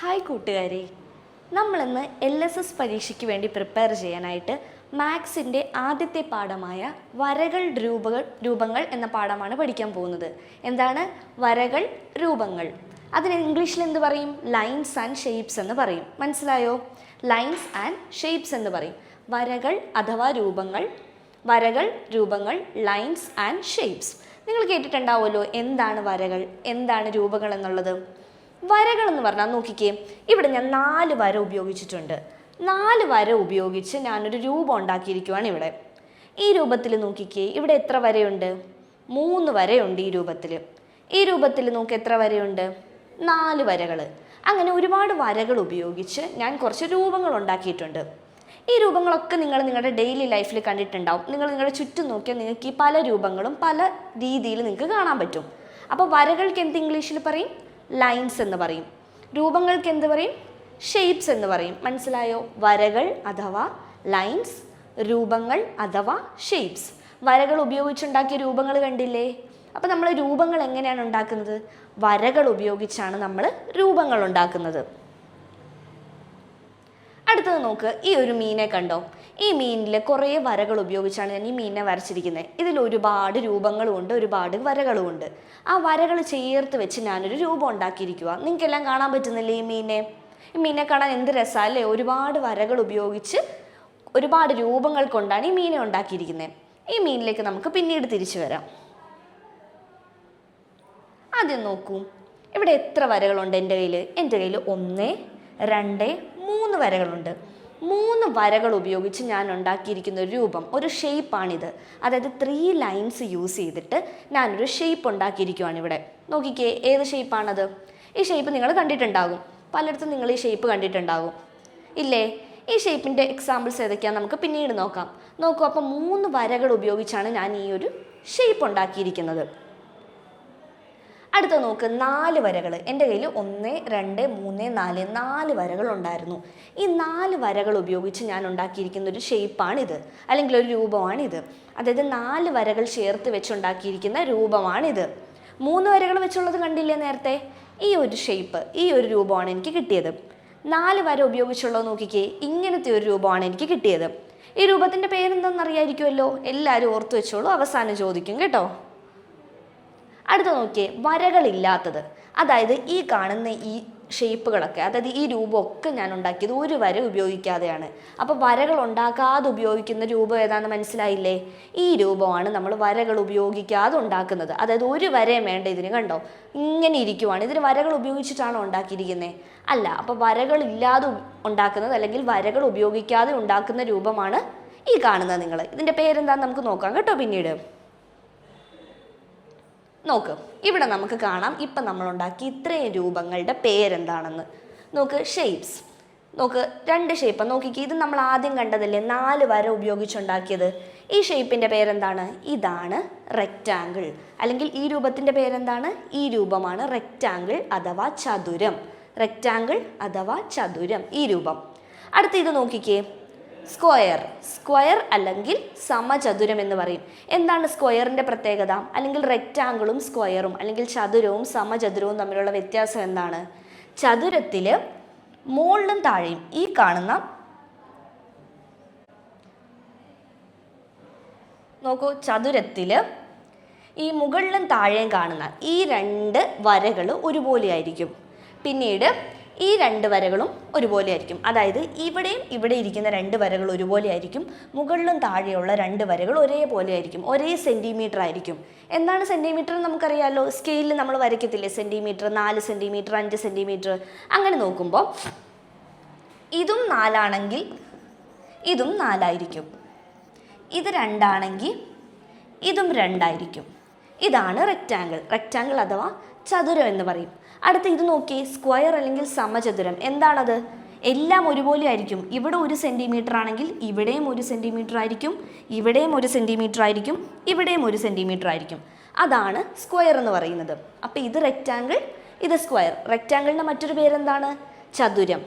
Hi കൂട്ടുകാരെ. നമ്മളിന്ന് L S S പരീക്ഷയ്ക്ക് വേണ്ടി പ്രിപ്പയർ ചെയ്യാനായിട്ട് മാത്സിന്റെ ആദ്യത്തെ പാഠമായ വരകൾ രൂപകൾ രൂപങ്ങൾ എന്ന പാഠമാണ് പഠിക്കാൻ പോകുന്നത്. എന്താണ്? വരകൾ രൂപങ്ങൾ. അതിന് ഇംഗ്ലീഷിൽ എന്ത് പറയും? ലൈൻസ് ആൻഡ് ഷേപ്സ് എന്ന് പറയും. മനസ്സിലായോ? ലൈൻസ് ആൻഡ് ഷേപ്സ് എന്ന് പറയും. വരകൾ അഥവാ രൂപങ്ങൾ വരകൾ രൂപങ്ങൾ ലൈൻസ് ആൻഡ് ഷേപ്സ് നിങ്ങൾ കേട്ടിട്ടുണ്ടാവുമല്ലോ എന്താണ് വരകൾ എന്താണ് രൂപങ്ങൾ എന്നുള്ളത്. വരകൾ എന്ന് പറഞ്ഞാൽ നോക്കിക്കേ. ഇവിടെ ഞാൻ നാല് വര ഉപയോഗിച്ചിട്ടുണ്ട്. നാല് വര ഉപയോഗിച്ച് ഞാനൊരു രൂപം ഉണ്ടാക്കിയിരിക്കുവാണ് ഇവിടെ. ഈ രൂപത്തിൽ നോക്കിക്കേ ഇവിടെ എത്ര വരയുണ്ട്? മൂന്ന് വരയുണ്ട് ഈ രൂപത്തിൽ. ഈ രൂപത്തിൽ നോക്കി എത്ര വരയുണ്ട്? നാല് വരകൾ അങ്ങനെ ഒരുപാട് വരകൾ ഉപയോഗിച്ച് ഞാൻ കുറച്ച് രൂപങ്ങൾ ഉണ്ടാക്കിയിട്ടുണ്ട്. ഈ രൂപങ്ങളൊക്കെ നിങ്ങൾ നിങ്ങളുടെ ഡെയിലി ലൈഫിൽ കണ്ടിട്ടുണ്ടാവും. നിങ്ങൾ നിങ്ങളുടെ ചുറ്റും നോക്കിയാൽ നിങ്ങൾക്ക് ഈ പല രൂപങ്ങളും പല രീതിയിൽ നിങ്ങൾക്ക് കാണാൻ പറ്റും. അപ്പോൾ വരകൾക്ക് എന്ത് ഇംഗ്ലീഷിൽ പറയും? ലൈൻസ് എന്ന് പറയും. രൂപങ്ങൾക്ക് എന്ത് പറയും? ഷേപ്സ് എന്ന് പറയും. മനസ്സിലായോ? വരകൾ അഥവാ ലൈൻസ് രൂപങ്ങൾ അഥവാ ഷേപ്സ് വരകൾ ഉപയോഗിച്ചുണ്ടാക്കിയ രൂപങ്ങൾ കണ്ടില്ലേ? അപ്പോൾ നമ്മൾ രൂപങ്ങൾ എങ്ങനെയാണ് ഉണ്ടാക്കുന്നത്? വരകൾ ഉപയോഗിച്ചാണ് നമ്മൾ രൂപങ്ങൾ ഉണ്ടാക്കുന്നത്. അടുത്തത് നോക്ക്. ഈ ഒരു മീനെ കണ്ടോ? ഈ മീനിൽ കുറേ വരകൾ ഉപയോഗിച്ചാണ് ഞാൻ ഈ മീനിനെ വരച്ചിരിക്കുന്നത്. ഇതിൽ ഒരുപാട് രൂപങ്ങളും ഉണ്ട് ഒരുപാട് വരകളും ഉണ്ട് ആ വരകൾ ചേർത്ത് വെച്ച് ഞാനൊരു രൂപം ഉണ്ടാക്കിയിരിക്കുക നിങ്ങൾക്കെല്ലാം കാണാൻ പറ്റുന്നില്ലേ ഈ മീനെ ഈ മീനെ കാണാൻ എന്ത് രസമല്ലേ ഒരുപാട് വരകൾ ഉപയോഗിച്ച് ഒരുപാട് രൂപങ്ങൾ കൊണ്ടാണ് ഈ മീനെ ഉണ്ടാക്കിയിരിക്കുന്നത്. ഈ മീനിലേക്ക് നമുക്ക് പിന്നീട് തിരിച്ചു വരാം. ആദ്യം നോക്കൂ. ഇവിടെ എത്ര വരകളുണ്ട് എന്റെ കയ്യിൽ? എന്റെ കയ്യിൽ ഒന്ന് രണ്ട് മൂന്ന് വരകളുണ്ട്. മൂന്ന് വരകൾ ഉപയോഗിച്ച് ഞാൻ ഉണ്ടാക്കിയിരിക്കുന്ന രൂപം ഒരു ഷേപ്പാണിത്. അതായത് ത്രീ ലൈൻസ് യൂസ് ചെയ്തിട്ട് ഞാനൊരു ഷേപ്പ് ഉണ്ടാക്കിയിരിക്കുവാണ് ഇവിടെ. നോക്കിക്കേ ഏത് ഷേപ്പാണത് ഈ ഷേപ്പ് നിങ്ങൾ കണ്ടിട്ടുണ്ടാകും. പലയിടത്തും നിങ്ങൾ ഈ ഷേപ്പ് കണ്ടിട്ടുണ്ടാകും. ഇല്ലേ? ഈ ഷേപ്പിന്റെ എക്സാമ്പിൾസ് ഏതൊക്കെയാണെന്ന് നമുക്ക് പിന്നീട് നോക്കാം. നോക്കൂ അപ്പോൾ മൂന്ന് വരകൾ ഉപയോഗിച്ചാണ് ഞാൻ ഈ ഒരു ഷേപ്പ് ഉണ്ടാക്കിയിരിക്കുന്നത്. അടുത്ത നോക്ക് നാല് വരകൾ എന്റെ കയ്യിൽ ഒന്ന് രണ്ട് മൂന്ന് നാല് നാല് വരകൾ ഉണ്ടായിരുന്നു ഈ നാല് വരകൾ ഉപയോഗിച്ച് ഞാൻ ഉണ്ടാക്കിയിരിക്കുന്ന ഒരു ഷേപ്പാണിത് അല്ലെങ്കിൽ ഒരു രൂപമാണിത് അതായത് നാല് വരകൾ ചേർത്ത് വെച്ചുണ്ടാക്കിയിരിക്കുന്ന രൂപമാണിത്. മൂന്ന് വരകൾ വെച്ചുള്ളത് കണ്ടില്ലേ നേരത്തെ? ഈ ഒരു ഷേപ്പ് ഈ ഒരു രൂപമാണ് എനിക്ക് കിട്ടിയത്. നാല് വര ഉപയോഗിച്ചുള്ളത് നോക്കിക്കേ ഇങ്ങനത്തെ ഒരു രൂപമാണ് എനിക്ക് കിട്ടിയത്. ഈ രൂപത്തിന്റെ പേരെന്തെന്നറിയായിരിക്കുമല്ലോ എല്ലാവരും ഓർത്ത് വെച്ചോളൂ അവസാനം ചോദിക്കും കേട്ടോ. അടുത്ത നോക്കിയേ വരകളില്ലാത്തത്. അതായത് ഈ കാണുന്ന ഈ ഷേപ്പുകളൊക്കെ അതായത് ഈ രൂപമൊക്കെ ഞാൻ ഉണ്ടാക്കിയത് ഒരു വര ഉപയോഗിക്കാതെയാണ്. അപ്പോൾ വരകൾ ഉണ്ടാക്കാതെ ഉപയോഗിക്കുന്ന രൂപം ഏതാണെന്ന് മനസ്സിലായില്ലേ? ഈ രൂപമാണ് നമ്മൾ വരകൾ ഉപയോഗിക്കാതെ ഉണ്ടാക്കുന്നത്. അതായത് ഒരു വരയും വേണ്ട ഇതിന് കണ്ടോ? ഇങ്ങനെ ഇരിക്കുവാണ്. ഇതിന് വരകൾ ഉപയോഗിച്ചിട്ടാണോ ഉണ്ടാക്കിയിരിക്കുന്നത് അല്ല അപ്പോൾ വരകൾ ഇല്ലാതെ ഉണ്ടാക്കുന്നത് അല്ലെങ്കിൽ വരകൾ ഉപയോഗിക്കാതെ ഉണ്ടാക്കുന്ന രൂപമാണ് ഈ കാണുന്നത് നിങ്ങൾ. ഇതിന്റെ പേരെന്താന്ന് നമുക്ക് നോക്കാം കേട്ടോ പിന്നീട്. നോക്ക് ഇവിടെ നമുക്ക് കാണാം ഇപ്പം നമ്മൾ ഉണ്ടാക്കി ഇത്രയും രൂപങ്ങളുടെ പേരെന്താണെന്ന്. നോക്ക് ഷേപ്സ് നോക്ക് രണ്ട് ഷേപ്പ് നോക്കിക്കേ ഇത് നമ്മൾ ആദ്യം കണ്ടതല്ലേ നാല് വര ഉപയോഗിച്ചുണ്ടാക്കിയത്. ഈ ഷേപ്പിന്റെ പേരെന്താണ്? ഇതാണ് റെക്റ്റാങ്കിൾ അല്ലെങ്കിൽ ഈ രൂപത്തിന്റെ പേരെന്താണ്? ഈ രൂപമാണ് റെക്റ്റാങ്കിൾ അഥവാ ചതുരം. റെക്റ്റാങ്കിൾ അഥവാ ചതുരം ഈ രൂപം. അടുത്ത ഇത് നോക്കിക്കേ സ്ക്വയർ. സ്ക്വയർ അല്ലെങ്കിൽ സമചതുരം എന്ന് പറയും. എന്താണ് സ്ക്വയറിന്റെ പ്രത്യേകത? അല്ലെങ്കിൽ റെക്റ്റാങ്കിളും സ്ക്വയറും അല്ലെങ്കിൽ ചതുരവും സമചതുരവും തമ്മിലുള്ള വ്യത്യാസം എന്താണ്? ചതുരത്തിൽ മുകളിലും താഴെയും ഈ കാണുന്ന നോക്കൂ ചതുരത്തിൽ ഈ മുകളിലും താഴെയും കാണുന്ന ഈ രണ്ട് വരകൾ ഒരുപോലെയായിരിക്കും. പിന്നീട് ഈ രണ്ട് വരകളും ഒരുപോലെ ആയിരിക്കും. അതായത് ഇവിടെയും ഇവിടെ ഇരിക്കുന്ന രണ്ട് വരകൾ ഒരുപോലെ ആയിരിക്കും. മുകളിലും താഴെയുള്ള രണ്ട് വരകൾ ഒരേപോലെ ആയിരിക്കും. ഒരേ സെന്റിമീറ്റർ ആയിരിക്കും. എന്താണ് സെന്റിമീറ്റർ നമുക്കറിയാമല്ലോ സ്കെയിലിൽ നമ്മൾ വരയ്ക്കത്തില്ലേ? സെന്റിമീറ്റർ നാല് സെന്റിമീറ്റർ അഞ്ച് സെന്റിമീറ്റർ അങ്ങനെ നോക്കുമ്പോൾ ഇതും നാലാണെങ്കിൽ ഇതും നാലായിരിക്കും. ഇത് രണ്ടാണെങ്കിൽ ഇതും രണ്ടായിരിക്കും. ഇതാണ് റെക്റ്റാങ്കിൾ റെക്റ്റാങ്കിൾ അഥവാ ചതുരം എന്ന് പറയും. അടുത്ത ഇത് നോക്കി സ്ക്വയർ അല്ലെങ്കിൽ സമചതുരം. എന്താണത്? എല്ലാം ഒരുപോലെ ആയിരിക്കും. ഇവിടെ ഒരു സെന്റിമീറ്റർ ആണെങ്കിൽ ഇവിടെയും ഒരു സെന്റിമീറ്റർ ആയിരിക്കും ഇവിടെയും ഒരു സെന്റിമീറ്റർ ആയിരിക്കും ഇവിടെയും ഒരു സെന്റിമീറ്റർ ആയിരിക്കും. അതാണ് സ്ക്വയർ എന്ന് പറയുന്നത്. അപ്പോൾ ഇത് റെക്റ്റാങ്കിൾ ഇത് സ്ക്വയർ റെക്റ്റാങ്കിളിന്റെ മറ്റൊരു പേരെന്താണ്? ചതുരം.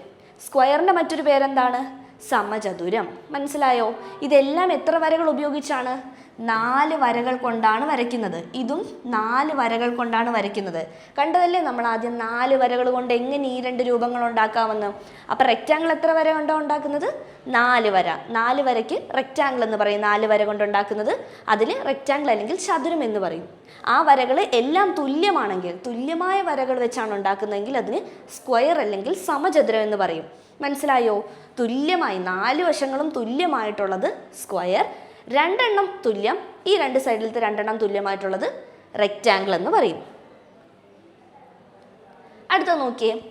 സ്ക്വയറിന്റെ മറ്റൊരു പേരെന്താണ്? സമചതുരം. മനസ്സിലായോ? ഇതെല്ലാം എത്ര വരകൾ ഉപയോഗിച്ചാണ്? നാല് വരകൾ കൊണ്ടാണ് വരയ്ക്കുന്നത്. ഇതും നാല് വരകൾ കൊണ്ടാണ് വരയ്ക്കുന്നത്. കണ്ടതല്ലേ നമ്മൾ ആദ്യം നാല് വരകൾ കൊണ്ട് എങ്ങനെ ഈ രണ്ട് രൂപങ്ങൾ ഉണ്ടാക്കാമെന്ന്? അപ്പോൾ റെക്റ്റാങ്കിൾ എത്ര വര കൊണ്ടോ ഉണ്ടാക്കുന്നത്? നാല് വര. നാല് വരയ്ക്ക് റെക്റ്റാങ്കിൾ എന്ന് പറയും. നാല് വര കൊണ്ട് ഉണ്ടാക്കുന്നത് അതിൽ റെക്റ്റാങ്കിൾ അല്ലെങ്കിൽ ചതുരം എന്ന് പറയും. ആ വരകൾ എല്ലാം തുല്യമാണെങ്കിൽ തുല്യമായ വരകൾ വെച്ചാണ് ഉണ്ടാക്കുന്നതെങ്കിൽ അതിന് സ്ക്വയർ അല്ലെങ്കിൽ സമചതുരം എന്ന് പറയും. മനസ്സിലായോ? തുല്യമായി നാല് വശങ്ങളും തുല്യമായിട്ടുള്ളത് സ്ക്വയർ. രണ്ടെണ്ണം തുല്യം ഈ രണ്ട് സൈഡിലത്തെ രണ്ടെണ്ണം തുല്യമായിട്ടുള്ളത് റെക്റ്റാങ്കിൾ എന്ന് പറയും അടുത്ത നോക്കിയേ.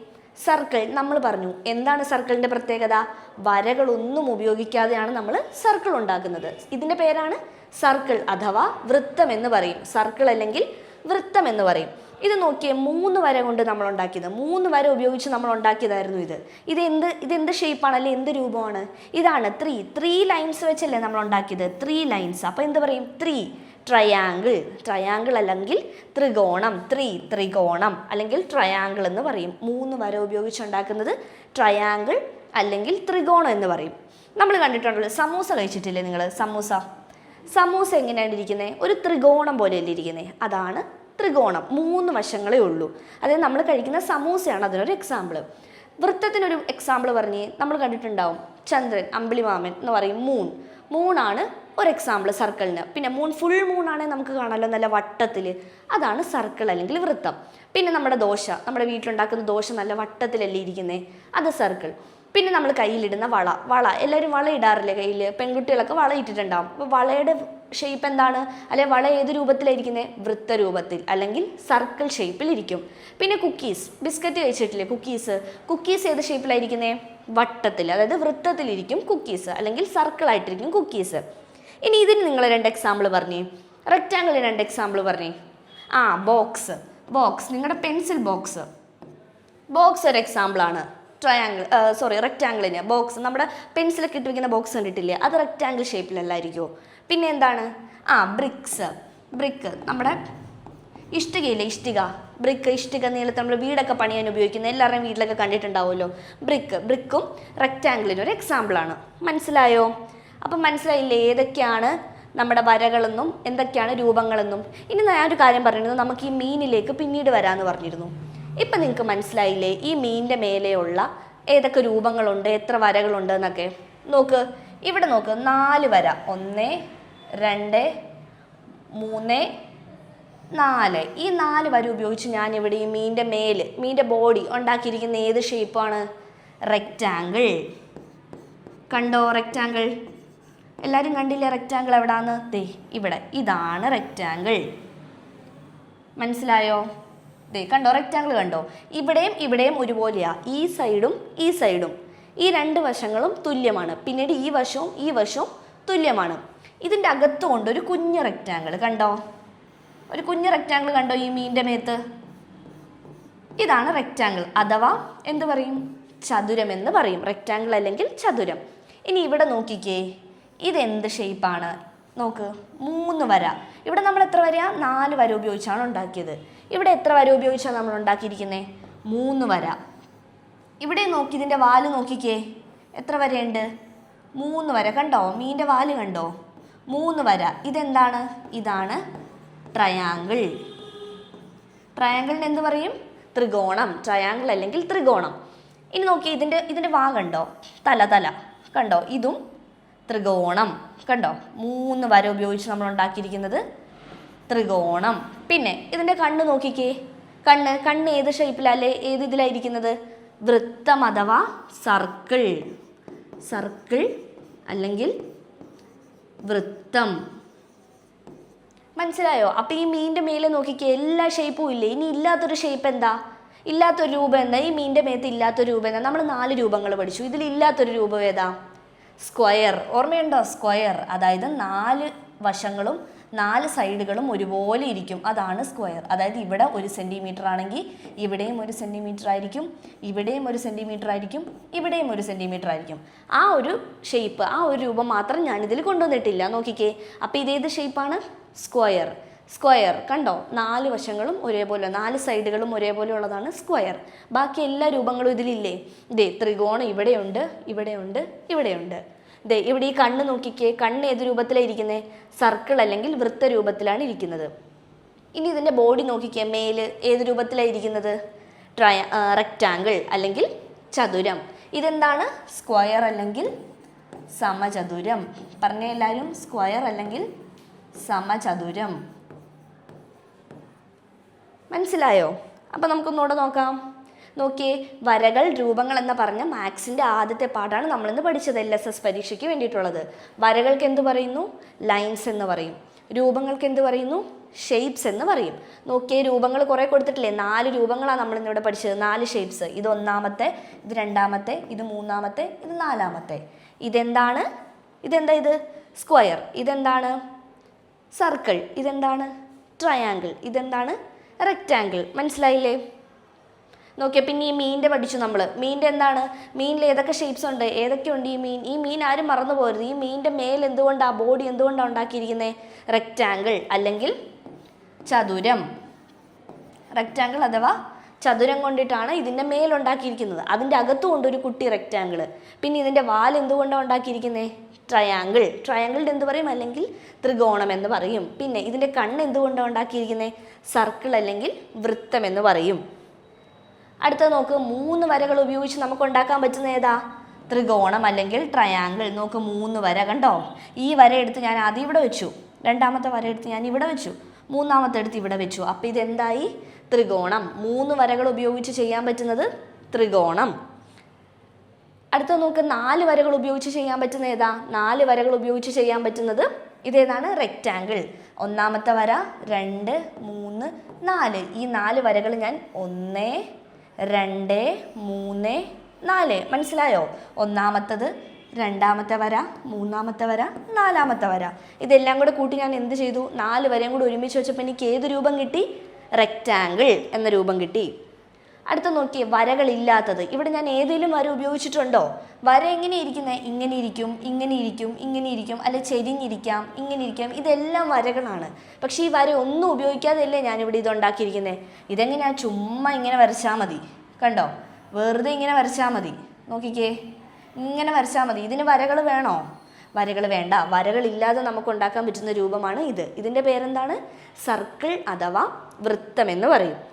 സർക്കിൾ നമ്മൾ പറഞ്ഞു. എന്താണ് സർക്കിളിന്റെ പ്രത്യേകത? വരകളൊന്നും ഉപയോഗിക്കാതെയാണ് നമ്മൾ സർക്കിൾ ഉണ്ടാക്കുന്നത്. ഇതിന്റെ പേരാണ് സർക്കിൾ അഥവാ വൃത്തം എന്ന് പറയും. സർക്കിൾ അല്ലെങ്കിൽ വൃത്തം എന്ന് പറയും. ഇത് നോക്കിയേ മൂന്ന് വര കൊണ്ട് നമ്മൾ ഉണ്ടാക്കിയത് മൂന്ന് വര ഉപയോഗിച്ച് നമ്മൾ ഉണ്ടാക്കിയതായിരുന്നു ഇത്. ഇത് എന്ത് ഇത് എന്ത് ഷേപ്പാണ് അല്ലെ എന്ത് രൂപമാണ്? ഇതാണ് ത്രീ ത്രീ ലൈൻസ് വെച്ചല്ലേ നമ്മൾ ഉണ്ടാക്കിയത് ത്രീ ലൈൻസ് അപ്പോൾ എന്ത് പറയും? ത്രീ ട്രയാങ്കിൾ ട്രയാങ്കിൾ അല്ലെങ്കിൽ ത്രികോണം. ത്രീ ത്രികോണം. അല്ലെങ്കിൽ ട്രയാങ്കിൾ എന്ന് പറയും. മൂന്ന് വര ഉപയോഗിച്ച് ഉണ്ടാക്കുന്നത് ട്രയാങ്കിൾ അല്ലെങ്കിൽ ത്രികോണം എന്ന് പറയും. നമ്മൾ കണ്ടിട്ടുണ്ടല്ലോ സമൂസ കഴിച്ചിട്ടില്ലേ നിങ്ങൾ സമൂസ. സമൂസ എങ്ങനെയാണ് ഇരിക്കുന്നത് ഒരു ത്രികോണം പോലെയല്ലേ ഇരിക്കുന്നത് അതാണ് ത്രികോണം മൂന്ന് വശങ്ങളേ ഉള്ളൂ. അതായത് നമ്മൾ കഴിക്കുന്ന സമൂസയാണ് അതിനൊരു എക്സാമ്പിൾ വൃത്തത്തിനൊരു എക്സാമ്പിൾ പറഞ്ഞ് നമ്മൾ കണ്ടിട്ടുണ്ടാവും. ചന്ദ്രൻ അമ്പിളിമാമൻ എന്ന് പറയും മൂൺ മൂണാണ് ഒരു എക്സാമ്പിൾ സർക്കിളിന് പിന്നെ മൂൺ ഫുൾ മൂണാണെങ്കിൽ നമുക്ക് കാണാമല്ലോ നല്ല വട്ടത്തിൽ. അതാണ് സർക്കിൾ അല്ലെങ്കിൽ വൃത്തം. പിന്നെ നമ്മുടെ ദോശ. നമ്മുടെ വീട്ടിലുണ്ടാക്കുന്ന ദോശ നല്ല വട്ടത്തിലല്ലേ ഇരിക്കുന്നത് അത് സർക്കിൾ പിന്നെ നമ്മൾ കയ്യിലിടുന്ന വള. വള. എല്ലാവരും വള ഇടാറില്ലേ കയ്യിൽ പെൺകുട്ടികളൊക്കെ വള ഇട്ടിട്ടുണ്ടാവും. അപ്പോൾ വളയുടെ ഷേപ്പ് എന്താണ്? അല്ലെ വള ഏത് രൂപത്തിലായിരിക്കുന്നത് വൃത്തരൂപത്തിൽ. അല്ലെങ്കിൽ സർക്കിൾ ഷേപ്പിൽ ഇരിക്കും പിന്നെ കുക്കീസ് ബിസ്ക്കറ്റ് കഴിച്ചിട്ടില്ലേ? കുക്കീസ് കുക്കീസ് ഏത് ഷേപ്പിലായിരിക്കുന്നത് വട്ടത്തിൽ. അതായത് വൃത്തത്തിലിരിക്കും കുക്കീസ് അല്ലെങ്കിൽ സർക്കിൾ ആയിട്ടിരിക്കും കുക്കീസ് ഇനി ഇതിന് നിങ്ങൾ രണ്ട് എക്സാമ്പിൾ പറഞ്ഞേ. റെക്റ്റാങ്കിളിന് രണ്ട് എക്സാമ്പിൾ പറഞ്ഞേ. ആ ബോക്സ് ബോക്സ് നിങ്ങളുടെ പെൻസിൽ ബോക്സ് ബോക്സ് ഒരു എക്സാമ്പിളാണ് ട്രയാങ്കിൾ സോറി റെക്റ്റാങ്കിളിന് ബോക്സ് നമ്മുടെ പെൻസിലൊക്കെ ഇട്ട് വയ്ക്കുന്ന ബോക്സ് കണ്ടിട്ടില്ലേ? അത് റെക്റ്റാങ്കിൾ ഷേപ്പിലല്ലായിരിക്കുമോ പിന്നെ എന്താണ് ആ ബ്രിക്സ്. ബ്രിക്ക്. നമ്മുടെ ഇഷ്ടികയില്ലേ ഇഷ്ടിക? ബ്രിക്ക് ഇഷ്ടിക നീളത്തിൽ നമ്മൾ വീടൊക്കെ പണിയാൻ ഉപയോഗിക്കുന്ന എല്ലാവരുടെയും വീട്ടിലൊക്കെ കണ്ടിട്ടുണ്ടാവുമല്ലോ. ബ്രിക്ക്. ബ്രിക്കും റെക്റ്റാങ്കിളിന് ഒരു എക്സാമ്പിളാണ് മനസ്സിലായോ? അപ്പം മനസ്സിലായില്ലേ ഏതൊക്കെയാണ് നമ്മുടെ വരകളെന്നും എന്തൊക്കെയാണ് രൂപങ്ങളെന്നും? ഇനി ഞാൻ ഒരു കാര്യം പറഞ്ഞിരുന്നു നമുക്ക് ഈ മീനിലേക്ക് പിന്നീട് വരാമെന്ന് പറഞ്ഞിരുന്നു. ഇപ്പം നിങ്ങൾക്ക് മനസ്സിലായില്ലേ ഈ മീനിന്റെ മേലെയുള്ള ഏതൊക്കെ രൂപങ്ങളുണ്ട് എത്ര വരകളുണ്ട് എന്നൊക്കെ? നോക്ക്. ഇവിടെ നോക്ക് നാല് വര. ഒന്ന് രണ്ട് മൂന്ന് നാല്. ഈ നാല് വരി ഉപയോഗിച്ച് ഞാൻ ഇവിടെ ഈ മീനിന്റെ മേൽ മീനിന്റെ ബോഡി ഉണ്ടാക്കിയിരിക്കുന്ന ഏത് ഷേപ്പാണ്? റെക്റ്റാങ്കിൾ കണ്ടോ റെക്റ്റാങ്കിൾ എല്ലാവരും കണ്ടില്ലേ റെക്റ്റാങ്കിൾ എവിടാന്ന്? ദേ ഇവിടെ. ഇതാണ് റെക്റ്റാങ്കിൾ മനസ്സിലായോ? ദേ കണ്ടോ റെക്റ്റാങ്കിൾ കണ്ടോ? ഇവിടെയും ഇവിടെയും ഒരുപോലെയാ. ഈ സൈഡും ഈ സൈഡും ഈ രണ്ട് വശങ്ങളും തുല്യമാണ്. പിന്നീട് ഈ വശവും ഈ വശവും തുല്യമാണ്. ഇതിന്റെ അകത്തുകൊണ്ട് ഒരു കുഞ്ഞ് റെക്റ്റാങ്കിൾ കണ്ടോ? ഒരു കുഞ്ഞ് റെക്റ്റാങ്കിൾ കണ്ടോ ഈ മീനിന്റെ മേത്ത്? ഇതാണ് റെക്റ്റാങ്കിൾ അഥവാ എന്ത് പറയും? ചതുരം എന്ന് പറയും. റെക്റ്റാങ്കിൾ അല്ലെങ്കിൽ ചതുരം. ഇനി ഇവിടെ നോക്കിക്കേ. ഇതെന്ത് ഷേപ്പാണ് നോക്ക്. മൂന്ന് വര. ഇവിടെ നമ്മൾ എത്ര വര നാല് വര ഉപയോഗിച്ചാണ് ഉണ്ടാക്കിയത്. ഇവിടെ എത്ര വര ഉപയോഗിച്ചാണ് നമ്മൾ ഉണ്ടാക്കിയിരിക്കുന്നത് മൂന്ന് വര. ഇവിടെ നോക്കി ഇതിന്റെ വാൽ നോക്കിക്കേ. എത്ര വരയുണ്ട്? മൂന്ന് വര. കണ്ടോ? മീന്റെ വാൽ കണ്ടോ? മൂന്ന് വര. ഇതെന്താണ്? ഇതാണ് ട്രയാങ്കിൾ ട്രയാങ്കിളിന് എന്ത് പറയും? ത്രികോണം. ട്രയാങ്കിൾ അല്ലെങ്കിൽ ത്രികോണം. ഇനി നോക്കി ഇതിന്റെ ഇതിന്റെ വാ കണ്ടോ? തല തല. കണ്ടോ? ഇതും ത്രികോണം. കണ്ടോ? മൂന്ന് വര ഉപയോഗിച്ച് നമ്മൾ ഉണ്ടാക്കിയിരിക്കുന്നത് ത്രികോണം. പിന്നെ ഇതിന്റെ കണ്ണ് നോക്കിക്കേ. കണ്ണ് കണ്ണ് ഏത് ഷേപ്പിലല്ലേ ഏത് ഇതിലായിരിക്കുന്നത്? വൃത്തം അഥവാ സർക്കിൾ സർക്കിൾ അല്ലെങ്കിൽ വൃത്തം. മനസ്സിലായോ? അപ്പം ഈ മീനിന്റെ മേലെ നോക്കിക്കേ എല്ലാ ഷേപ്പും ഇല്ലേ? ഇനി ഇല്ലാത്തൊരു ഷേപ്പ് എന്താ? ഇല്ലാത്തൊരു രൂപം എന്താ? ഈ മീനിന്റെ മേത്ത് ഇല്ലാത്തൊരു രൂപം എന്താ? നമ്മൾ നാല് രൂപങ്ങൾ പഠിച്ചു. ഇതിൽ ഇല്ലാത്തൊരു രൂപം ഏതാ? സ്ക്വയർ. ഓർമ്മയുണ്ടോ? സ്ക്വയർ. അതായത് നാല് വശങ്ങളും നാല് സൈഡുകളും ഒരുപോലെ ഇരിക്കും. അതാണ് സ്ക്വയർ. അതായത് ഇവിടെ ഒരു സെന്റിമീറ്റർ ആണെങ്കിൽ ഇവിടെയും ഒരു സെന്റിമീറ്റർ ആയിരിക്കും ഇവിടെയും ഒരു സെന്റിമീറ്റർ ആയിരിക്കും ഇവിടെയും ഒരു സെന്റിമീറ്റർ ആയിരിക്കും. ആ ഒരു ഷേപ്പ് ആ ഒരു രൂപം മാത്രം ഞാനിതിൽ കൊണ്ടുവന്നിട്ടില്ല. നോക്കിക്കേ. അപ്പോൾ ഇതേത് ഷേപ്പാണ് സ്ക്വയർ. സ്ക്വയർ. കണ്ടോ? നാല് വശങ്ങളും ഒരേപോലെ നാല് സൈഡുകളും ഒരേപോലെ ഉള്ളതാണ് സ്ക്വയർ. ബാക്കി എല്ലാ രൂപങ്ങളും ഇതിലില്ലേ? ഇതേ ത്രികോണം ഇവിടെയുണ്ട് ഇവിടെയുണ്ട് ഇവിടെയുണ്ട്. ദേ ഇവിടെ ഈ കണ്ണ് നോക്കിക്കേ കണ്ണ് ഏത് രൂപത്തിലാണ് ഇരിക്കുന്നത് സർക്കിൾ അല്ലെങ്കിൽ വൃത്ത രൂപത്തിലാണ് ഇരിക്കുന്നത്. ഇനി ഇതിന്റെ ബോഡി നോക്കിക്കേ മേൽ ഏത് രൂപത്തിലാണ് ഇരിക്കുന്നത്? ട്രയ റെക്റ്റാങ്കിൾ അല്ലെങ്കിൽ ചതുരം. ഇതെന്താണ്? സ്ക്വയർ അല്ലെങ്കിൽ സമചതുരം. പറഞ്ഞ എല്ലാവരും സ്ക്വയർ അല്ലെങ്കിൽ സമചതുരം. മനസ്സിലായോ? അപ്പം നമുക്കൊന്നുകൂടെ നോക്കാം. നോക്കിയേ വരകൾ രൂപങ്ങൾ എന്ന് പറഞ്ഞ മാത്സിന്റെ ആദ്യത്തെ പാഠമാണ് നമ്മളിന്ന് പഠിച്ചത് എൽ എസ് എസ് പരീക്ഷയ്ക്ക് വേണ്ടിയിട്ടുള്ളത്. വരകൾക്ക് എന്ത് പറയുന്നു? ലൈൻസ് എന്ന് പറയും. രൂപങ്ങൾക്ക് എന്ത് പറയുന്നു? ഷേപ്സ് എന്ന് പറയും. നോക്കിയേ രൂപങ്ങൾ കുറേ കൊടുത്തിട്ടില്ലേ? നാല് രൂപങ്ങളാണ് നമ്മൾ നമ്മളിന്നിവിടെ പഠിച്ചത്. നാല് ഷേപ്സ് ഇത് ഒന്നാമത്തെ ഇത് രണ്ടാമത്തെ ഇത് മൂന്നാമത്തെ ഇത് നാലാമത്തെ. ഇതെന്താണ്? ഇതെന്താ ഇത്? സ്ക്വയർ ഇതെന്താണ്? സർക്കിൾ ഇതെന്താണ്? ട്രയാങ്കിൾ ഇതെന്താണ്? റെക്റ്റാങ്കിൾ മനസ്സിലായില്ലേ? നോക്കിയാൽ പിന്നെ ഈ മീനിന്റെ പഠിച്ചു നമ്മൾ മീനിന്റെ എന്താണ്? മീനിൽ ഏതൊക്കെ ഷേപ്സ് ഉണ്ട്? ഏതൊക്കെയുണ്ട് ഈ മീൻ? ഈ മീൻ ആരും മറന്നു പോകരുത് ഈ മീനിന്റെ മേൽ എന്തുകൊണ്ടാണ് ബോഡി എന്തുകൊണ്ടാണ് ഉണ്ടാക്കിയിരിക്കുന്നത് റെക്റ്റാങ്കിൾ അല്ലെങ്കിൽ ചതുരം. റെക്റ്റാങ്കിൾ അഥവാ ചതുരം കൊണ്ടിട്ടാണ് ഇതിന്റെ മേലുണ്ടാക്കിയിരിക്കുന്നത് അതിന്റെ അകത്തും ഉണ്ട് ഒരു കുട്ടി റെക്റ്റാങ്കിൾ പിന്നെ ഇതിന്റെ വാൽ എന്തുകൊണ്ടാണ് ഉണ്ടാക്കിയിരിക്കുന്നത് ട്രയാങ്കിൾ ട്രയാങ്കിളിന്റെ എന്ത് പറയും? അല്ലെങ്കിൽ ത്രികോണം എന്ന് പറയും. പിന്നെ ഇതിന്റെ കണ്ണ് എന്തുകൊണ്ടാണ് ഉണ്ടാക്കിയിരിക്കുന്നത് സർക്കിൾ അല്ലെങ്കിൽ വൃത്തം എന്ന് പറയും. അടുത്തത് നോക്ക് മൂന്ന് വരകൾ ഉപയോഗിച്ച് നമുക്ക് ഉണ്ടാക്കാൻ പറ്റുന്ന ഏതാ? ത്രികോണം അല്ലെങ്കിൽ ട്രയാങ്കിൾ നോക്ക് മൂന്ന് വര കണ്ടോ? ഈ വര എടുത്ത് ഞാൻ ആദ്യം ഇവിടെ വെച്ചു. രണ്ടാമത്തെ വര എടുത്ത് ഞാൻ ഇവിടെ വെച്ചു. മൂന്നാമത്തെ എടുത്ത് ഇവിടെ വെച്ചു. അപ്പോൾ ഇതെന്തായി ത്രികോണം. മൂന്ന് വരകൾ ഉപയോഗിച്ച് ചെയ്യാൻ പറ്റുന്നത് ത്രികോണം. അടുത്ത നോക്ക് നാല് വരകൾ ഉപയോഗിച്ച് ചെയ്യാൻ പറ്റുന്ന ഏതാ? നാല് വരകൾ ഉപയോഗിച്ച് ചെയ്യാൻ പറ്റുന്നത് ഇതേതാണ്? റെക്റ്റാങ്കിൾ ഒന്നാമത്തെ വര രണ്ട് മൂന്ന് നാല്. ഈ നാല് വരകൾ ഞാൻ ഒന്ന് രണ്ട് മൂന്ന് നാല്. മനസ്സിലായോ? ഒന്നാമത്തത് രണ്ടാമത്തെ വര മൂന്നാമത്തെ വര നാലാമത്തെ വര. ഇതെല്ലാം കൂടെ കൂട്ടി ഞാൻ എന്ത് ചെയ്തു? നാല് വരയും കൂടി ഒരുമിച്ച് വെച്ചപ്പോൾ എനിക്ക് ഏത് രൂപം കിട്ടി? റെക്റ്റാങ്കിൾ എന്ന രൂപം കിട്ടി. അടുത്ത നോക്കിയേ വരകളില്ലാത്തത്. ഇവിടെ ഞാൻ ഏതെങ്കിലും വര ഉപയോഗിച്ചിട്ടുണ്ടോ? വര എങ്ങനെ ഇരിക്കുന്നത് ഇങ്ങനെ ഇരിക്കും ഇങ്ങനെ ഇരിക്കും ഇങ്ങനെ ഇരിക്കും. അല്ലെ ചെരിഞ്ഞിരിക്കാം ഇങ്ങനെ ഇരിക്കാം. ഇതെല്ലാം വരകളാണ്. പക്ഷേ ഈ വര ഒന്നും ഉപയോഗിക്കാതെയല്ലേ ഞാനിവിടെ ഇത് ഉണ്ടാക്കിയിരിക്കുന്നത് ഇതെങ്ങനെയാ? ചുമ്മാ ഇങ്ങനെ വരച്ചാൽ മതി. കണ്ടോ? വെറുതെ ഇങ്ങനെ വരച്ചാൽ മതി. നോക്കിക്കേ. ഇങ്ങനെ വരച്ചാൽ മതി. ഇതിന് വരകൾ വേണോ? വരകൾ വേണ്ട. വരകളില്ലാതെ നമുക്ക് ഉണ്ടാക്കാൻ പറ്റുന്ന രൂപമാണ് ഇത്. ഇതിന്റെ പേരെന്താണ്? സർക്കിൾ അഥവാ വൃത്തം എന്ന് പറയും.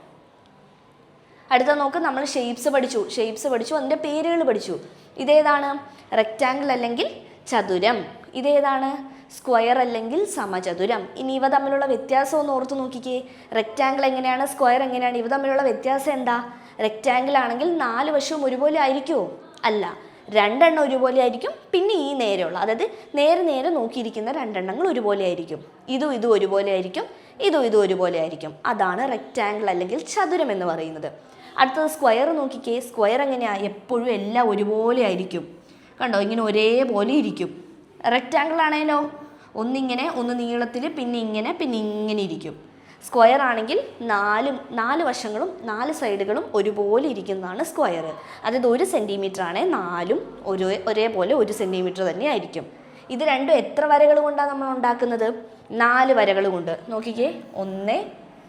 അടുത്ത നോക്ക് നമ്മൾ ഷേപ്സ് പഠിച്ചു. ഷേപ്സ് പഠിച്ചു അതിന്റെ പേരുകൾ പഠിച്ചു. ഇതേതാണ്? റെക്റ്റാങ്കിൾ അല്ലെങ്കിൽ ചതുരം. ഇതേതാണ്? സ്ക്വയർ അല്ലെങ്കിൽ സമചതുരം. ഇനി ഇവ തമ്മിലുള്ള വ്യത്യാസം ഒന്ന് ഓർത്ത് നോക്കിക്കേ. റെക്റ്റാങ്കിൾ എങ്ങനെയാണ്? സ്ക്വയർ എങ്ങനെയാണ്? ഇവ തമ്മിലുള്ള വ്യത്യാസം എന്താ? റെക്റ്റാങ്കിൾ ആണെങ്കിൽ നാല് വശവും ഒരുപോലെ ആയിരിക്കുമോ അല്ല. രണ്ടെണ്ണം ഒരുപോലെ ആയിരിക്കും. പിന്നെ ഈ നേരെയുള്ള അതായത് നേരെ നേരെ നോക്കിയിരിക്കുന്ന രണ്ടെണ്ണങ്ങൾ ഒരുപോലെ ആയിരിക്കും. ഇതും ഇതും ഒരുപോലെ ആയിരിക്കും. ഇതും ഇതും ഒരുപോലെ ആയിരിക്കും. അതാണ് റെക്റ്റാങ്കിൾ അല്ലെങ്കിൽ ചതുരം എന്ന് പറയുന്നത്. അടുത്തത് സ്ക്വയർ നോക്കിക്കേ. സ്ക്വയർ എങ്ങനെയാണ് എപ്പോഴും എല്ലാം ഒരുപോലെ ആയിരിക്കും. കണ്ടോ? ഇങ്ങനെ ഒരേപോലെ ഇരിക്കും. റെക്റ്റാങ്കിൾ ആണേലോ? ഒന്നിങ്ങനെ ഒന്ന് നീളത്തിൽ പിന്നെ ഇങ്ങനെ പിന്നെ ഇങ്ങനെ ഇരിക്കും. സ്ക്വയർ ആണെങ്കിൽ നാലും നാല് വശങ്ങളും നാല് സൈഡുകളും ഒരുപോലെ ഇരിക്കുന്നതാണ് സ്ക്വയർ. അതായത് ഒരു സെന്റിമീറ്റർ ആണെങ്കിൽ നാലും ഒരു ഒരേപോലെ ഒരു സെന്റിമീറ്റർ തന്നെ ആയിരിക്കും. ഇത് രണ്ടും എത്ര വരകൾ കൊണ്ടാണ് നമ്മൾ ഉണ്ടാക്കുന്നത്? നാല് വരകൾ കൊണ്ട്. നോക്കിക്കേ. ഒന്ന്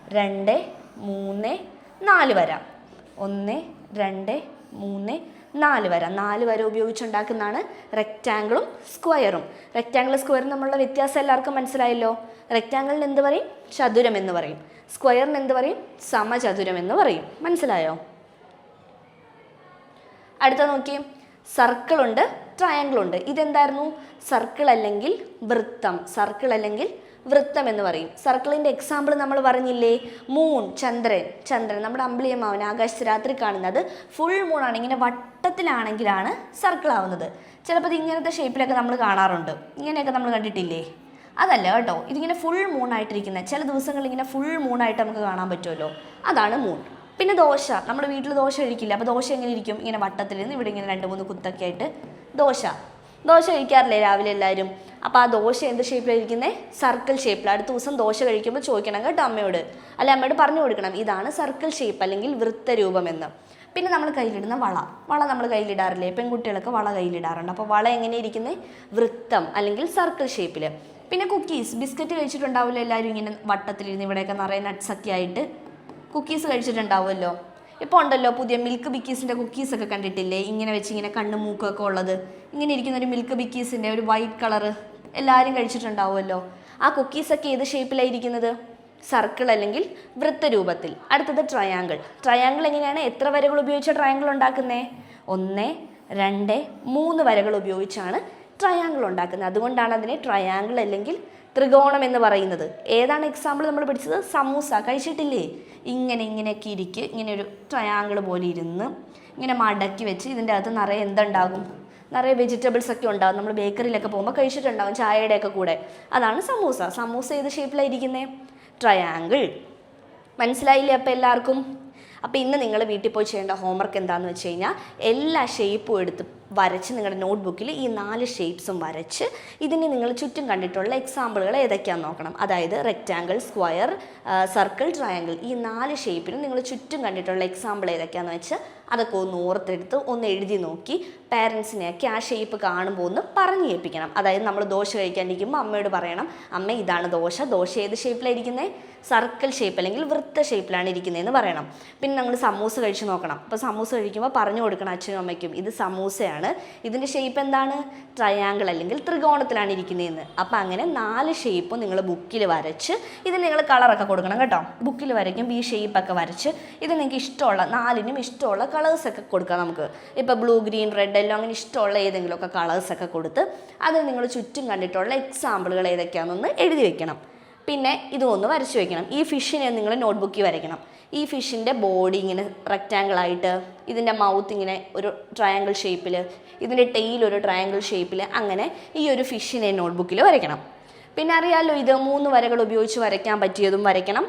രണ്ട് മൂന്ന് നാല് വര. ഒന്ന് രണ്ട് മൂന്ന് നാല് വര. നാല് വര ഉപയോഗിച്ചുണ്ടാക്കുന്നതാണ് റെക്റ്റാങ്കിളും സ്ക്വയറും റെക്റ്റാങ്കിൾ സ്ക്വയറും നമ്മളുടെ വ്യത്യാസം എല്ലാവർക്കും മനസ്സിലായല്ലോ? റെക്റ്റാങ്കിളിന് എന്ത് പറയും? ചതുരം എന്ന് പറയും. സ്ക്വയറിന് എന്ത് പറയും? സമചതുരം എന്ന് പറയും. മനസ്സിലായോ? അടുത്ത നോക്കി. സർക്കിളുണ്ട് ട്രയാങ്കിളുണ്ട് ഇതെന്തായിരുന്നു? സർക്കിൾ അല്ലെങ്കിൽ വൃത്തം. സർക്കിൾ അല്ലെങ്കിൽ വൃത്തം എന്ന് പറയും. സർക്കിളിന്റെ എക്സാമ്പിൾ നമ്മൾ പറഞ്ഞില്ലേ? മൂൺ ചന്ദ്രൻ. ചന്ദ്രൻ നമ്മുടെ അമ്പിളിയമ്മാവൻ ആകാശത്ത് രാത്രി കാണുന്നത് ഫുൾ മൂൺ ആണ്. ഇങ്ങനെ വട്ടത്തിലാണെങ്കിലാണ് സർക്കിൾ ആവുന്നത്. ചിലപ്പോൾ ഇത് ഇങ്ങനത്തെ ഷേപ്പിലൊക്കെ നമ്മൾ കാണാറുണ്ട്. ഇങ്ങനെയൊക്കെ നമ്മൾ കണ്ടിട്ടില്ലേ? അതല്ല കേട്ടോ. ഇതിങ്ങനെ ഫുൾ മൂൺ ആയിട്ടിരിക്കുന്നത് ചില ദിവസങ്ങളിൽ ഇങ്ങനെ ഫുൾ മൂൺ ആയിട്ട് നമുക്ക് കാണാൻ പറ്റുമല്ലോ. അതാണ് മൂൺ പിന്നെ ദോശ. നമ്മുടെ വീട്ടിൽ ദോശ കഴിക്കില്ല. അപ്പോൾ ദോശ എങ്ങനെ ഇരിക്കും? ഇങ്ങനെ വട്ടത്തിൽ നിന്ന് ഇവിടെ ഇങ്ങനെ രണ്ട് മൂന്ന് കുത്തൊക്കെ ആയിട്ട് ദോശ. ദോശ കഴിക്കാറില്ലേ രാവിലെ എല്ലാവരും? അപ്പോൾ ആ ദോശ എന്ത് ഷേപ്പിലായിരിക്കുന്നത് സർക്കിൾ ഷേപ്പിൽ അടുത്ത ദിവസം ദോശ കഴിക്കുമ്പോൾ ചോദിക്കണം കേട്ടോ അമ്മയോട്. അല്ലെ അമ്മയോട് പറഞ്ഞു കൊടുക്കണം. ഇതാണ് സർക്കിൾ ഷേപ്പ് അല്ലെങ്കിൽ വൃത്തരൂപം എന്ന് പിന്നെ നമ്മൾ കയ്യിലിടുന്ന വള. വള നമ്മൾ കയ്യിലിടാറില്ലേ? പെൺകുട്ടികളൊക്കെ വള കയ്യിലിടാറുണ്ട്. അപ്പോൾ വള എങ്ങനെ ഇരിക്കുന്നത് വൃത്തം അല്ലെങ്കിൽ സർക്കിൾ ഷേപ്പിൽ പിന്നെ കുക്കീസ് ബിസ്ക്കറ്റ് കഴിച്ചിട്ടുണ്ടാവുമല്ലോ എല്ലാവരും ഇങ്ങനെ വട്ടത്തിലിരുന്ന് ഇവിടെയൊക്കെ നിറയെ നട്ട്സൊക്കെ ആയിട്ട്. കുക്കീസ് കഴിച്ചിട്ടുണ്ടാവുമല്ലോ. ഇപ്പോൾ ഉണ്ടല്ലോ പുതിയ മിൽക്ക് ബിക്കീസിന്റെ കുക്കീസൊക്കെ കണ്ടിട്ടില്ലേ? ഇങ്ങനെ വെച്ച് ഇങ്ങനെ കണ്ണും മൂക്കൊക്കെ ഉള്ളത്. ഇങ്ങനെ ഇരിക്കുന്ന ഒരു മിൽക്ക് ബിക്കീസിന്റെ ഒരു വൈറ്റ് കളറ് എല്ലാവരും കഴിച്ചിട്ടുണ്ടാവുമല്ലോ. ആ കുക്കീസൊക്കെ ഏത് ഷേപ്പിലായിരിക്കുന്നത് സർക്കിൾ അല്ലെങ്കിൽ വൃത്തരൂപത്തിൽ. അടുത്തത് ട്രയാങ്കിൾ ട്രയാങ്കിൾ എങ്ങനെയാണ്? എത്ര വരകൾ ഉപയോഗിച്ച് ട്രയാങ്കിൾ ഉണ്ടാക്കുന്നേ? ഒന്ന് രണ്ട് മൂന്ന് വരകൾ ഉപയോഗിച്ചാണ് ട്രയാങ്കിൾ ഉണ്ടാക്കുന്നത്. അതുകൊണ്ടാണ് അതിനെ ട്രയാങ്കിൾ അല്ലെങ്കിൽ ത്രികോണം എന്ന് പറയുന്നത്. ഏതാണ് എക്സാമ്പിൾ നമ്മൾ പഠിച്ചത്? സമൂസ. കഴിച്ചിട്ടില്ലേ? ഇങ്ങനെ ഇങ്ങനെയൊക്കെ ഇരിക്കുക ഇങ്ങനെ ഒരു ട്രയാങ്കിൾ പോലെ ഇരുന്ന് ഇങ്ങനെ മടക്കി വെച്ച് ഇതിന്റെ അകത്ത് നിറയെ എന്തുണ്ടാകും? നിറയെ വെജിറ്റബിൾസ് ഒക്കെ ഉണ്ടാകും നമ്മൾ ബേക്കറിയിലൊക്കെ പോകുമ്പോൾ കഴിച്ചിട്ടുണ്ടാകും ചായയുടെ ഒക്കെ കൂടെ. അതാണ് സമൂസ. സമൂസ ഏത് ഷേപ്പിലാണ് ഷേപ്പിലായിരിക്കുന്നത് ട്രയാങ്കിൾ മനസ്സിലായില്ലേ അപ്പോൾ എല്ലാവർക്കും? അപ്പോൾ ഇന്ന് നിങ്ങൾ വീട്ടിൽ പോയി ചെയ്യേണ്ട ഹോംവർക്ക് എന്താണെന്ന് വെച്ച് കഴിഞ്ഞാൽ എല്ലാ ഷേപ്പും എടുത്ത് വരച്ച് നിങ്ങളുടെ നോട്ട്ബുക്കിൽ ഈ നാല് ഷേപ്സും വരച്ച് ഇതിന് നിങ്ങൾ ചുറ്റും കണ്ടിട്ടുള്ള എക്സാമ്പിളുകൾ ഏതൊക്കെയാണെന്ന് നോക്കണം. അതായത് റെക്റ്റാങ്കിൾ സ്ക്വയർ സർക്കിൾ ട്രയാങ്കിൾ ഈ നാല് ഷേപ്പിനും നിങ്ങൾ ചുറ്റും കണ്ടിട്ടുള്ള എക്സാമ്പിൾ ഏതൊക്കെയാണെന്ന് വെച്ച് അതൊക്കെ ഒന്ന് ഓർത്തെടുത്ത് ഒന്ന് എഴുതി നോക്കി പാരൻസിനെയൊക്കെ ആ ഷേപ്പ് കാണുമ്പോൾ ഒന്ന് പറഞ്ഞു കേൾപ്പിക്കണം. അതായത് നമ്മൾ ദോശ കഴിക്കാനിരിക്കുമ്പോൾ അമ്മയോട് പറയണം അമ്മ ഇതാണ് ദോശ. ദോശ ഏത് ഷേപ്പിലായിരിക്കുന്നത് സർക്കിൾ ഷേപ്പ് അല്ലെങ്കിൽ വൃത്ത ഷേപ്പിലാണ് ഇരിക്കുന്നതെന്ന് പറയണം. പിന്നെ നമ്മൾ സമൂസ കഴിച്ച് നോക്കണം. അപ്പോൾ സമൂസ കഴിക്കുമ്പോൾ പറഞ്ഞു കൊടുക്കണം അച്ഛനും അമ്മയ്ക്കും ഇത് സമൂസയാണ്. ഇതിന്റെ ഷേപ്പ് എന്താണ്? ട്രയാങ്കിൾ അല്ലെങ്കിൽ ത്രികോണത്തിലാണ് ഇരിക്കുന്നതെന്ന് അപ്പോൾ അങ്ങനെ നാല് ഷേപ്പും നിങ്ങൾ ബുക്കിൽ വരച്ച് ഇത് നിങ്ങൾ കളറൊക്കെ കൊടുക്കണം കേട്ടോ. ബുക്കിൽ വരയ്ക്കുമ്പോൾ ഈ ഷേപ്പൊക്കെ വരച്ച് ഇത് നിങ്ങൾക്ക് ഇഷ്ടമുള്ള നാലിനും ഇഷ്ടമുള്ള കളേഴ്സൊക്കെ കൊടുക്കാം നമുക്ക്. ഇപ്പോൾ ബ്ലൂ ഗ്രീൻ റെഡ് എല്ലോ അങ്ങനെ ഇഷ്ടമുള്ള ഏതെങ്കിലുമൊക്കെ കളേഴ്സൊക്കെ കൊടുത്ത് അത് നിങ്ങൾ ചുറ്റും കണ്ടിട്ടുള്ള എക്സാമ്പിളുകൾ ഏതൊക്കെയാണെന്ന് എഴുതി വെക്കണം. പിന്നെ ഇതൊന്ന് വരച്ചു വെക്കണം. ഈ ഫിഷിനെ നിങ്ങൾ നോട്ട്ബുക്കിൽ വരയ്ക്കണം. ഈ ഫിഷിന്റെ ബോഡി ഇങ്ങനെ റെക്റ്റാങ്കിൾ ആയിട്ട് ഇതിന്റെ മൗത്ത് ഇങ്ങനെ ഒരു ട്രയാങ്കിൾ ഷേപ്പിൽ ഇതിന്റെ ടെയിൽ ഒരു ട്രയാങ്കിൾ ഷേപ്പിൽ അങ്ങനെ ഈ ഒരു ഫിഷിനെ നോട്ട്ബുക്കിൽ വരയ്ക്കണം. പിന്നെ അറിയാമല്ലോ ഇത് മൂന്ന് വരകൾ ഉപയോഗിച്ച് വരയ്ക്കാൻ പറ്റിയതും വരയ്ക്കണം.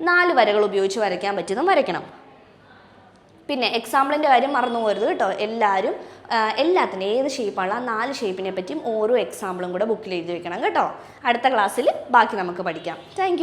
നാല് വരകൾ ഉപയോഗിച്ച് വരയ്ക്കാൻ പറ്റിയതും വരയ്ക്കണം. പിന്നെ എക്സാമ്പിളിന്റെ കാര്യം മറന്നു പോകരുത് കേട്ടോ. എല്ലാവരും എല്ലാത്തിനും ഏത് ഷേപ്പാണ് ആ നാല് ഷേപ്പിനെ പറ്റിയും ഓരോ എക്സാമ്പിളും കൂടെ ബുക്കിൽ എഴുതി വെക്കണം കേട്ടോ. അടുത്ത ക്ലാസ്സിൽ ബാക്കി നമുക്ക് പഠിക്കാം. താങ്ക്